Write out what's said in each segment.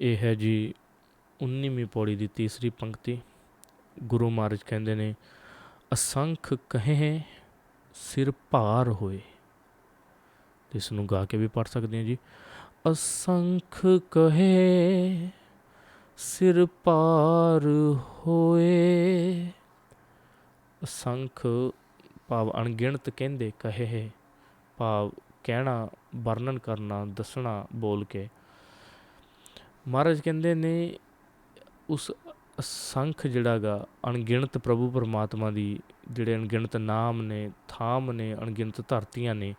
ਇਹ ਹੈ ਜੀ 19ਵੀਂ ਪੌੜੀ ਦੀ ਤੀਸਰੀ ਪੰਕਤੀ। ਗੁਰੂ ਮਹਾਰਾਜ ਕਹਿੰਦੇ ਨੇ, ਅਸੰਖ ਕਹੇ ਸਿਰ ਭਾਰ ਹੋਏ। ਇਸ ਨੂੰ ਗਾ ਕੇ ਵੀ ਪੜ ਸਕਦੇ ਹਾਂ ਜੀ। ਅਸੰਖ ਕਹੇ, ਸਿਰ ਭਾਰ ਹੋਏ। ਅਸੰਖ ਭਾਵ ਅਣਗਿਣਤ ਕਹਿੰਦੇ, ਕਹੇ ਭਾਵ ਕਹਿਣਾ, ਵਰਣਨ ਕਰਨਾ, ਦੱਸਣਾ, ਬੋਲ ਕੇ। ਮਹਾਰਾਜ ਕਹਿੰਦੇ ਨੇ, ਉਸ ਅਸੰਖ ਜਿਹੜਾਗਾ ਅਣਗਿਣਤ ਪ੍ਰਭੂ ਪਰਮਾਤਮਾ ਦੀ ਜਿਹੜੇ ਅਣਗਿਣਤ ਨਾਮ ਨੇ, ਥਾਮ ਨੇ, ਅਣਗਿਣਤ ਧਰਤੀਆਂ ਨੇ,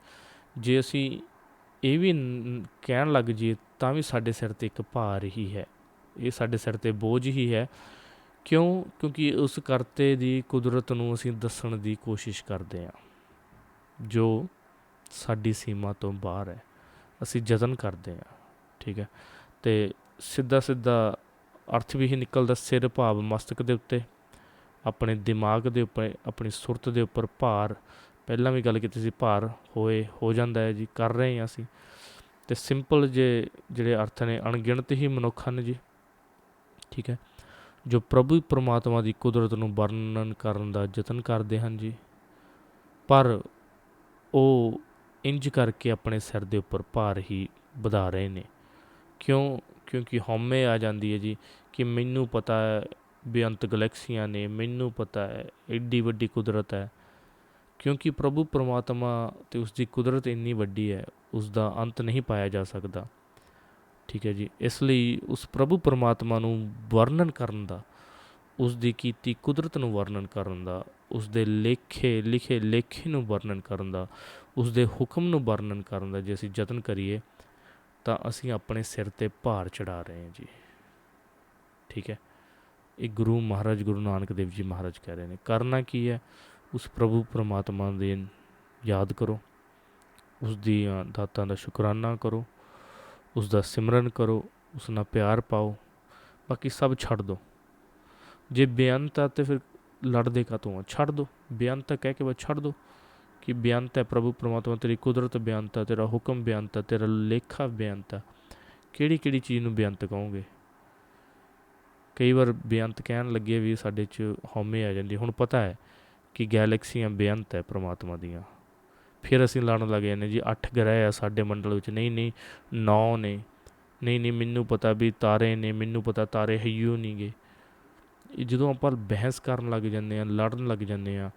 ਜੇ ਅਸੀਂ ਇਹ ਵੀ ਕਹਿਣ ਲੱਗ ਜਾਈਏ ਤਾਂ ਵੀ ਸਾਡੇ ਸਿਰ ਤੇ ਇੱਕ ਭਾਰ ਹੀ ਹੈ। ਇਹ ਸਾਡੇ ਸਿਰ ਤੇ ਬੋਝ ਹੀ ਹੈ। ਕਿਉਂ? ਕਿਉਂਕਿ ਉਸ ਕਰਤੇ ਦੀ ਕੁਦਰਤ ਨੂੰ ਅਸੀਂ ਦੱਸਣ ਦੀ ਕੋਸ਼ਿਸ਼ ਕਰਦੇ ਹਾਂ। ਜੋ ਸਾਡੀ ਸੀਮਾ ਤੋਂ ਬਾਹਰ ਹੈ। ਅਸੀਂ ਯਤਨ ਕਰਦੇ ਹਾਂ। ਠੀਕ ਹੈ? ਤੇ ਸਿੱਧਾ ਸਿੱਧਾ ਅਰਥ ਵੀ ਹੀ ਨਿਕਲਦਾ ਸਿਰ ਭਾਵ ਮਸਤਕ ਦੇ ਉੱਤੇ, ਆਪਣੇ ਦਿਮਾਗ ਦੇ ਉੱਪਰ, ਆਪਣੀ ਸੁਰਤ ਦੇ ਉੱਪਰ ਭਾਰ। ਪਹਿਲਾਂ ਵੀ ਗੱਲ ਕੀਤੀ ਸੀ, ਭਾਰ ਹੋਏ, ਹੋ ਜਾਂਦਾ ਹੈ ਜੀ, ਕਰ ਰਹੇ ਹਾਂ ਅਸੀਂ। ਤੇ ਸਿੰਪਲ ਜੇ ਜਿਹੜੇ ਅਰਥ ਨੇ, ਅਣਗਿਣਤ ਹੀ ਮਨੁੱਖ ਹਨ ਜੀ। ਠੀਕ ਹੈ? ਜੋ ਪ੍ਰਭੂ ਪਰਮਾਤਮਾ ਦੀ ਕੁਦਰਤ ਨੂੰ ਵਰਣਨ ਕਰਨ ਦਾ ਯਤਨ ਕਰਦੇ ਹਨ ਜੀ। ਪਰ ਉਹ ਇੰਜ ਕਰਕੇ ਆਪਣੇ ਸਿਰ ਦੇ ਉੱਪਰ ਭਾਰ ਹੀ ਵਧਾ ਰਹੇ ਨੇ। ਕਿਉਂ? ਕਿਉਂਕਿ ਹਉਮੈ ਆ ਜਾਂਦੀ ਹੈ ਜੀ, ਕਿ ਮੈਨੂੰ ਪਤਾ ਹੈ, ਬੇਅੰਤ ਗਲੈਕਸੀਆਂ ਨੇ, ਮੈਨੂੰ ਪਤਾ ਹੈ ਐਡੀ ਵੱਡੀ ਕੁਦਰਤ ਹੈ। ਕਿਉਂਕਿ ਪ੍ਰਭੂ ਪਰਮਾਤਮਾ ਤੇ ਉਸ ਦੀ ਕੁਦਰਤ ਇੰਨੀ ਵੱਡੀ ਹੈ ਉਸ ਦਾ ਅੰਤ ਨਹੀਂ ਪਾਇਆ ਜਾ ਸਕਦਾ। ਠੀਕ ਹੈ ਜੀ, ਇਸ ਲਈ ਉਸ ਪ੍ਰਭੂ ਪਰਮਾਤਮਾ ਨੂੰ ਵਰਣਨ ਕਰਨ ਦਾ ਉਸ ਦੀ ਕੀਤੀ ਕੁਦਰਤ ਨੂੰ ਵਰਣਨ ਕਰਨ ਦਾ ਉਸ ਦੇ ਲੇਖੇ, ਲਿਖੇ ਲੇਖੇ ਨੂੰ ਵਰਣਨ ਕਰਨ ਦਾ ਉਸ ਦੇ ਹੁਕਮ ਨੂੰ ਵਰਣਨ ਕਰਨ ਦਾ ਜੇ ਅਸੀਂ ਯਤਨ ਕਰੀਏ ਤਾਂ ਅਸੀਂ ਆਪਣੇ ਸਿਰ ਤੇ ਭਾਰ ਚੜਾ ਰਹੇ ਹਾਂ ਜੀ। ਠੀਕ ਹੈ? ਇਹ ਗੁਰੂ ਮਹਾਰਾਜ, ਗੁਰੂ ਨਾਨਕ ਦੇਵ ਜੀ ਮਹਾਰਾਜ ਕਹਿ ਰਹੇ ਨੇ। ਕਰਨਾ ਕੀ ਹੈ? ਉਸ ਪ੍ਰਭੂ ਪਰਮਾਤਮਾ ਦੇ ਯਾਦ ਕਰੋ। ਉਸ ਦੀਆਂ ਦਾਤਾਂ ਦਾ ਸ਼ੁਕਰਾਨਾ ਕਰੋ। ਉਸ ਦਾ ਸਿਮਰਨ ਕਰੋ। ਉਸ ਨਾਲ ਪਿਆਰ ਪਾਓ। ਬਾਕੀ ਸਭ ਛੱਡ ਦਿਓ ਜੇ ਬੇਅੰਤ ਆ ਤੇ ਫਿਰ ਲੜਦੇ ਕਾਤੋਂ ਆ? ਛੱਡ ਦਿਓ ਬੇਅੰਤ ਕਹਿ ਕੇ ਬਸ ਛੱਡ ਦਿਓ ਕਿ ਬੇਅੰਤ ਹੈ ਪ੍ਰਭੂ ਪਰਮਾਤਮਾ ਤੇਰੀ ਕੁਦਰਤ ਬੇਅੰਤ ਹੈ ਤੇਰਾ ਹੁਕਮ ਬੇਅੰਤ ਹੈ ਤੇਰਾ ਲੇਖਾ ਬੇਅੰਤ ਹੈ ਕਿਹੜੀ ਕਿਹੜੀ ਚੀਜ਼ ਨੂੰ ਬੇਅੰਤ ਕਹੋਗੇ ਕਈ ਵਾਰ ਬੇਅੰਤ ਕਹਿਣ ਲੱਗੇ ਵੀ ਸਾਡੇ 'ਚ ਹਉਮੈ ਆ ਜਾਂਦੀ। ਹੁਣ ਪਤਾ ਹੈ ਕਿ ਗੈਲੈਕਸੀਆਂ ਬੇਅੰਤ ਹੈ ਪ੍ਰਮਾਤਮਾ ਦੀਆਂ। ਫਿਰ ਅਸੀਂ ਲੜਨ ਲੱਗ ਜਾਂਦੇ ਜੀ 8 ਗ੍ਰਹਿ ਆ ਸਾਡੇ ਮੰਡਲ ਵਿੱਚ। ਨਹੀਂ ਨਹੀਂ 9 ਨੇ। ਨਹੀਂ ਨਹੀਂ, ਮੈਨੂੰ ਪਤਾ ਵੀ ਤਾਰੇ ਨੇ, ਮੈਨੂੰ ਪਤਾ ਤਾਰੇ ਹਈਓ ਨਹੀਂਗੇ ਇਹ ਜਦੋਂ ਆਪਾਂ ਬਹਿਸ ਕਰਨ ਲੱਗ ਜਾਂਦੇ ਆ ਲੜਨ ਲੱਗ ਜਾਂਦੇ ਆ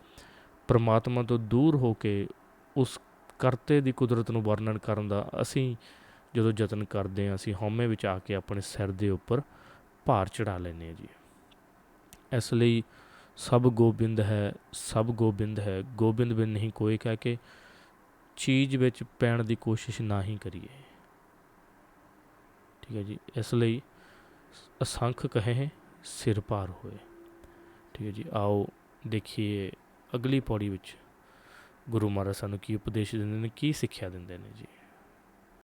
ਪਰਮਾਤਮਾ ਤੋਂ ਦੂਰ ਹੋ ਕੇ ਉਸ ਕਰਤੇ ਦੀ ਕੁਦਰਤ ਨੂੰ ਵਰਣਨ ਕਰਨ ਦਾ ਅਸੀਂ ਜਦੋਂ ਯਤਨ ਕਰਦੇ ਹਾਂ, ਅਸੀਂ ਹਉਮੈ ਵਿੱਚ ਆ ਕੇ ਆਪਣੇ ਸਿਰ ਦੇ ਉੱਪਰ ਭਾਰ ਚੜਾ ਲੈਂਦੇ ਆ ਜੀ। ਇਸ ਲਈ ਸਭ ਗੋਬਿੰਦ ਹੈ, ਸਭ ਗੋਬਿੰਦ ਹੈ, ਗੋਬਿੰਦ ਬਿਨ ਨਹੀਂ ਕੋਈ ਕਹਿ ਕੇ ਚੀਜ਼ ਵਿੱਚ ਪੈਣ ਦੀ ਕੋਸ਼ਿਸ਼ ਨਾ ਹੀ ਕਰੀਏ। ਠੀਕ ਹੈ ਜੀ, ਇਸ ਲਈ ਅਸੰਖ ਕਹੇ ਸਿਰ ਭਾਰ ਹੋਏ। ਠੀਕ ਹੈ ਜੀ, ਆਓ ਦੇਖੀਏ ਅਗਲੀ ਪੌੜੀ ਵਿੱਚ ਗੁਰੂ ਮਹਾਰਾਜ ਸਾਨੂੰ ਕੀ ਉਪਦੇਸ਼ ਦਿੰਦੇ ਨੇ, ਕੀ ਸਿੱਖਿਆ ਦਿੰਦੇ ਨੇ ਜੀ।